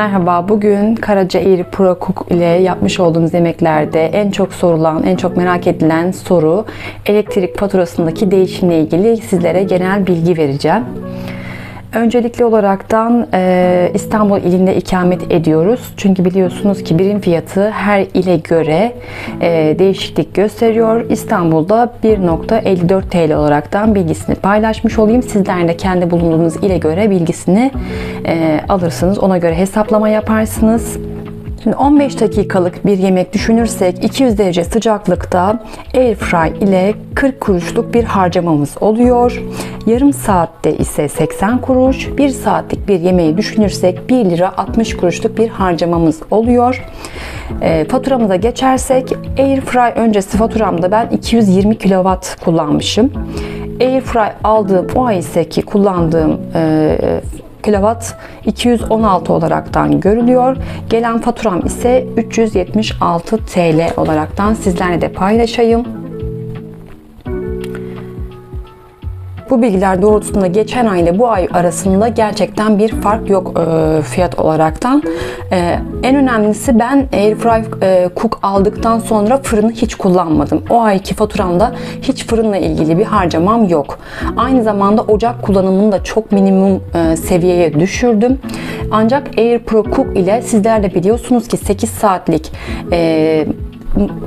Merhaba, bugün Karaca Eğri Pro Cook ile yapmış olduğumuz yemeklerde en çok sorulan, en çok merak edilen soru elektrik faturasındaki değişimle ilgili sizlere genel bilgi vereceğim. Öncelikli olaraktan e, İstanbul ilinde ikamet ediyoruz. Çünkü biliyorsunuz ki birim fiyatı her ile göre e, değişiklik gösteriyor. İstanbul'da 1.54 TL olaraktan bilgisini paylaşmış olayım. Sizler de kendi bulunduğunuz ile göre bilgisini e, alırsınız. Ona göre hesaplama yaparsınız. Şimdi 15 dakikalık bir yemek düşünürsek 200 derece sıcaklıkta air fry ile 40 kuruşluk bir harcamamız oluyor. Yarım saatte ise 80 kuruş, 1 saatlik bir yemeği düşünürsek 1 lira 60 kuruşluk bir harcamamız oluyor. E, faturamıza geçersek air fry öncesi faturamda ben 220 kW kullanmışım. Air fry aldığım o ay ise ki kullandığım e, kilowatt 216 olaraktan görülüyor. Gelen faturam ise 376 TL olaraktan sizlerle de paylaşayım. Bu bilgiler doğrultusunda geçen ay ile bu ay arasında gerçekten bir fark yok e, fiyat olaraktan. E, en önemlisi ben Airfry e, Cook aldıktan sonra fırını hiç kullanmadım. O ayki faturamda hiç fırınla ilgili bir harcamam yok. Aynı zamanda ocak kullanımını da çok minimum e, seviyeye düşürdüm. Ancak Air Pro Cook ile sizler de biliyorsunuz ki 8 saatlik e,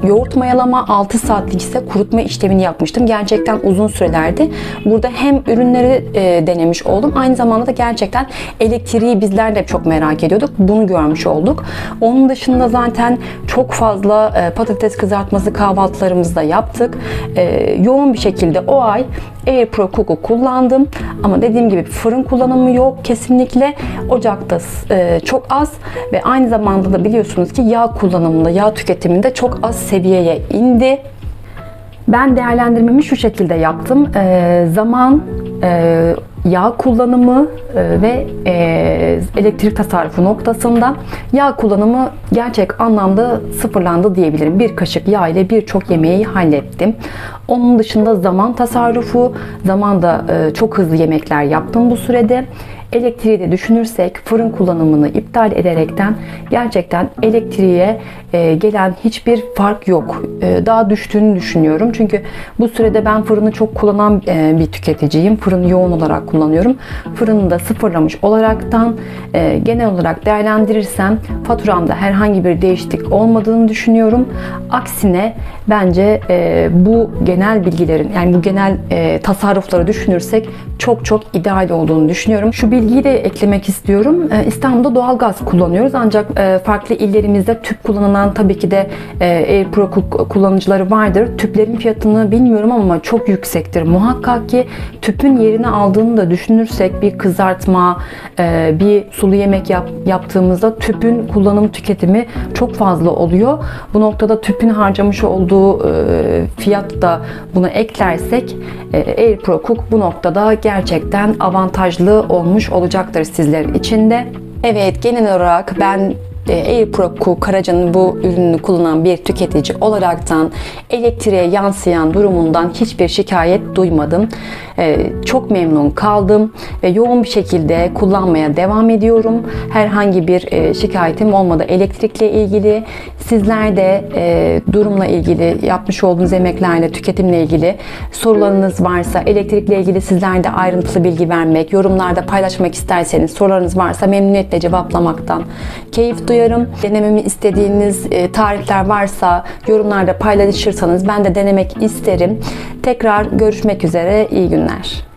yoğurt mayalama 6 saatlik ise kurutma işlemini yapmıştım. Gerçekten uzun sürelerdi. Burada hem ürünleri e, denemiş oldum. Aynı zamanda da gerçekten elektriği bizler de çok merak ediyorduk. Bunu görmüş olduk. Onun dışında zaten çok fazla e, patates kızartması kahvaltılarımızda yaptık. E, yoğun bir şekilde o ay Air Pro Cook'u kullandım. Ama dediğim gibi fırın kullanımı yok kesinlikle. Ocakta e, çok az ve aynı zamanda da biliyorsunuz ki yağ kullanımında, yağ tüketiminde çok az seviyeye indi. Ben değerlendirmemi şu şekilde yaptım. E, zaman, e, yağ kullanımı e, ve e, elektrik tasarrufu noktasında yağ kullanımı gerçek anlamda sıfırlandı diyebilirim. Bir kaşık yağ ile birçok yemeği hallettim. Onun dışında zaman tasarrufu, zamanda e, çok hızlı yemekler yaptım bu sürede. Elektriği de düşünürsek fırın kullanımını iptal ederekten gerçekten elektriğe e, gelen hiçbir fark yok. E, daha düştüğünü düşünüyorum. Çünkü bu sürede ben fırını çok kullanan e, bir tüketiciyim. Fırını yoğun olarak kullanıyorum. Fırını da sıfırlamış olaraktan e, genel olarak değerlendirirsem faturamda herhangi bir değişiklik olmadığını düşünüyorum. Aksine bence e, bu genel bilgilerin yani bu genel e, tasarrufları düşünürsek çok çok ideal olduğunu düşünüyorum. Şu bilgiyi de eklemek istiyorum. E, İstanbul'da doğalgaz kullanıyoruz ancak e, farklı illerimizde tüp kullanılan tabii ki de e, AirPro kullanıcıları vardır. Tüplerin fiyatını bilmiyorum ama çok yüksektir. Muhakkak ki tüpün yerini aldığını da düşünürsek bir kızartma, e, bir sulu yemek yap, yaptığımızda tüpün kullanım tüketimi çok fazla oluyor. Bu noktada tüpün harcamış olduğu fiyat da buna eklersek e, AirPro Cook bu noktada gerçekten avantajlı olmuş olacaktır sizler için de. Evet genel olarak ben AirPro Karaca'nın bu ürününü kullanan bir tüketici olaraktan elektriğe yansıyan durumundan hiçbir şikayet duymadım. Ee, çok memnun kaldım ve yoğun bir şekilde kullanmaya devam ediyorum. Herhangi bir e, şikayetim olmadı elektrikle ilgili. Sizler de e, durumla ilgili yapmış olduğunuz yemeklerle, tüketimle ilgili sorularınız varsa, elektrikle ilgili sizler de ayrıntılı bilgi vermek, yorumlarda paylaşmak isterseniz, sorularınız varsa memnuniyetle cevaplamaktan keyif duyuyorum duyarım. Denememi istediğiniz e, tarifler varsa yorumlarda paylaşırsanız ben de denemek isterim. Tekrar görüşmek üzere. İyi günler.